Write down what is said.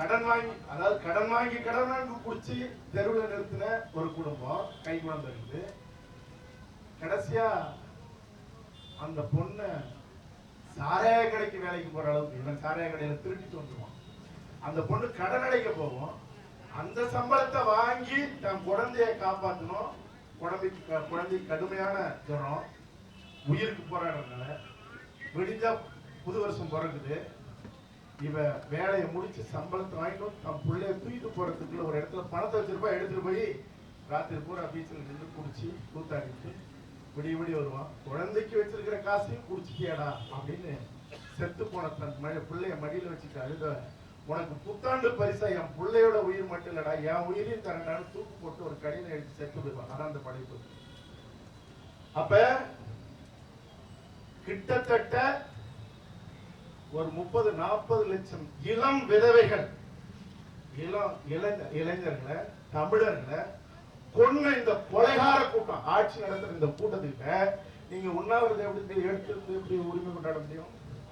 கடன் வாங்கி அதாவது கடன் வாங்கி கடன் வாங்கி குடிச்சு தெருவில் நிறுத்தின ஒரு குடும்பம் கை குழந்தை இருந்து. கடைசியா அந்த பொண்ணை சாராய கடைக்கு வேலைக்கு போற அளவுக்கு இவன் சாராய கடையில திருட்டிட்டு வந்துருவான். அந்த பொண்ணு கடன் அடைக்க போவோம் அந்த சம்பளத்தை வாங்கி தன் குழந்தைய காப்பாற்றணும் குழந்தைக்கு குழந்தை குழந்தைக்கு கடுமையான ஜுரம். உயிருக்கு போராடுறதுனால. விடிஞ்சா புது வருஷம் பிறகுது இவ வேலையை முடிச்சு சம்பளத்தை வாங்கிட்டு வந்து தன் பிள்ளைய தூக்கிட்டு போறதுக்குள்ள ஒரு இடத்துல பணத்தை வச்சிருப்பா எடுத்துட்டு போய் ராத்திரி பூரா பீச்சில் நின்று குடிச்சு கூத்தாடிட்டு விடிய விடிய வருவான். குழந்தைக்கு வச்சிருக்கிற காசையும் குடிச்சிட்டியாடா அப்படின்னு செத்து போன தன் மழை பிள்ளைய மடியில வச்சுட்டு அழுத உனக்கு புத்தாண்டு பரிசா என் பிள்ளையோட உயிர் மட்டும் இல்லடா என் உயிரையும் தரண்டான்னு தூக்கு போட்டு ஒரு கடையில எடுத்து செத்து விடுவான் அதான் அந்த படைப்பு. அப்ப கிட்டத்தட்ட ஒரு முப்பது நாற்பது லட்சம் இளம் விதவைகள். இளம் இளைஞ இளைஞர்களை தமிழர்களை கொன்ன இந்த கொலைகார கூட்டம் ஆட்சி நடத்துற இந்த கூட்டத்துக்கு நீங்க உண்ணாவிரதம் எப்படி எடுத்து எப்படி உரிமை கொண்டாட முடியும்?